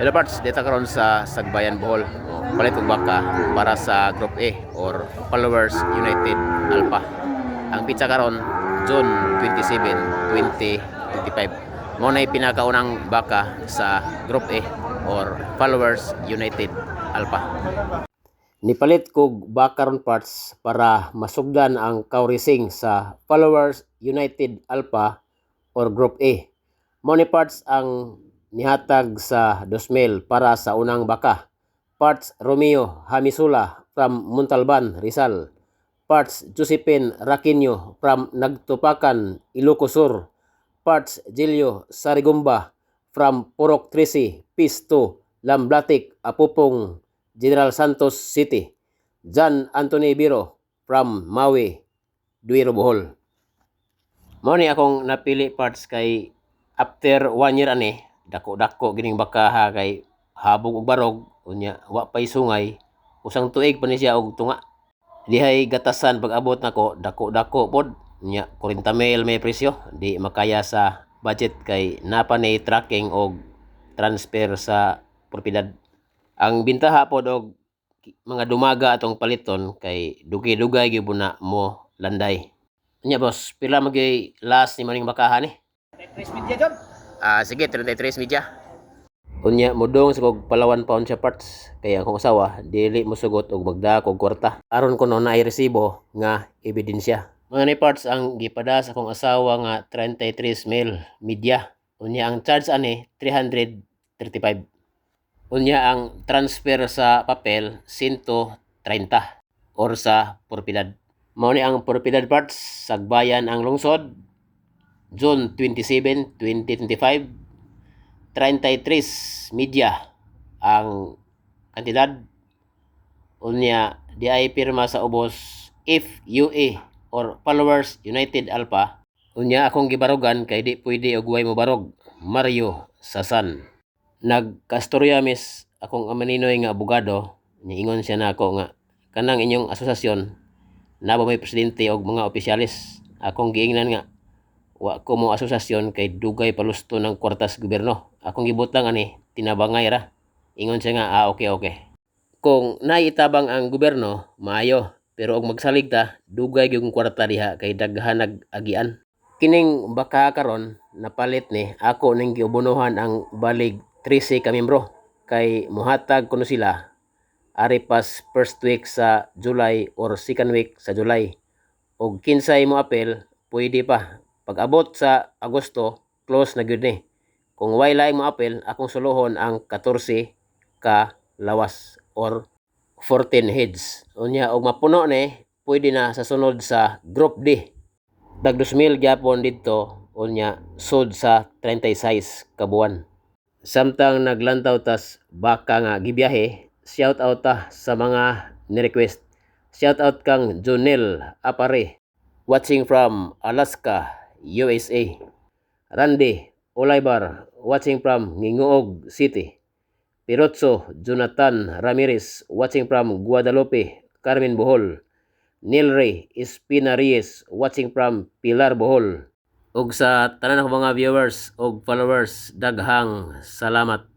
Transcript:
Hello parts, dito karon sa Sagbayan Bohol. Palit og baka para sa Group A or Followers United Alpha. Ang pizza karon June 27, 2025. Mo na pinakaunang baka sa Group A or Followers United Alpha. Nipalit kog bakaron parts para masugdan ang kaurising sa Followers United Alpha or Group A. Money parts ang nihatag sa 2,000 para sa unang baka. Parts Romeo Hamisula from Montalban, Rizal. Parts Josephine Raquinho from Nagtupakan, Ilocos Sur. Parts Gilio Sarigumba from Purok Trisi, Peace 2, Lamblatic, Apupong, General Santos City. John Anthony Biro from Maui, Duiro, Bohol. Mao ni akong napili parts kay after one year ani dako-dako gining baka ha kay habog og barog unya wa pay sungay. Usang tuig pa ni siya og tunga. Dihay gatasan pag abot nako dako-dako pod. Unya 40 mil may presyo. Di makaya sa budget kay napa ni tracking og transfer sa propiedad. Ang bintaha pod og mga dumaga atong paliton kay dugi-dugay gyud na mo landay. Nya boss, pila magay last ni maning bakahan eh? Chris Media Ah, sige, 33 media. Unya, mudong sa palawan pound sa parts. Kaya akong asawa, dili mo sugot og magda kog kwarta. Aron ko no na resibo nga ebidensya. Mga ni parts ang gipada sa akong asawa nga 33 mil media. Unya, ang charge ani 335. Unya, ang transfer sa papel 130 or sa porpilad. Mao ni ang porpilad parts sagbayan ang lungsod June 27, 2025, 33 media ang kantidad unya di ay pirma sa ubos if UA or Followers United Alpha. Unya akong gibarogan kay di pwede og way barog Mario Sasan. Nagkastorya mis akong amaninoy nga abogado. Niingon siya na ako nga kanang inyong asosasyon na may presidente og mga opisyalis akong giingnan nga wa ko mo asosasyon kay dugay palusto ng kwartas gobyerno. Akong gibutang ani, tinabangay ra. Ingon siya nga, ah okay okay. Kung naitabang ang gobyerno, maayo. Pero og magsalig ta, dugay yung kwarta diha kay daghan nag-agian. Kining baka karon napalit ni ako ning giubunuhan ang balig 13 ka membro kay muhatag kuno sila ari pas first week sa July or second week sa July. Og kinsay mo apel, pwede pa pag abot sa Agosto, close na gyud ni. Kung way laing mo apel, akong suluhon ang 14 ka lawas or 14 heads. Unya og mapuno ni, pwede na sa sunod sa Group D. Dag 2,000 gyapon didto unya sud sa 36 ka buwan. Samtang naglantaw tas baka nga gibiyahe, shout out ta sa mga ni-request. Shout out kang Jonel Apare watching from Alaska, USA. Randy Olaybar, watching from Ngingoog City. Pirotso Jonathan Ramirez, watching from Guadalupe, Carmen Bohol. Neil Ray Espina Reyes, watching from Pilar Bohol. Ug sa tanan ng mga viewers ug followers, daghang salamat.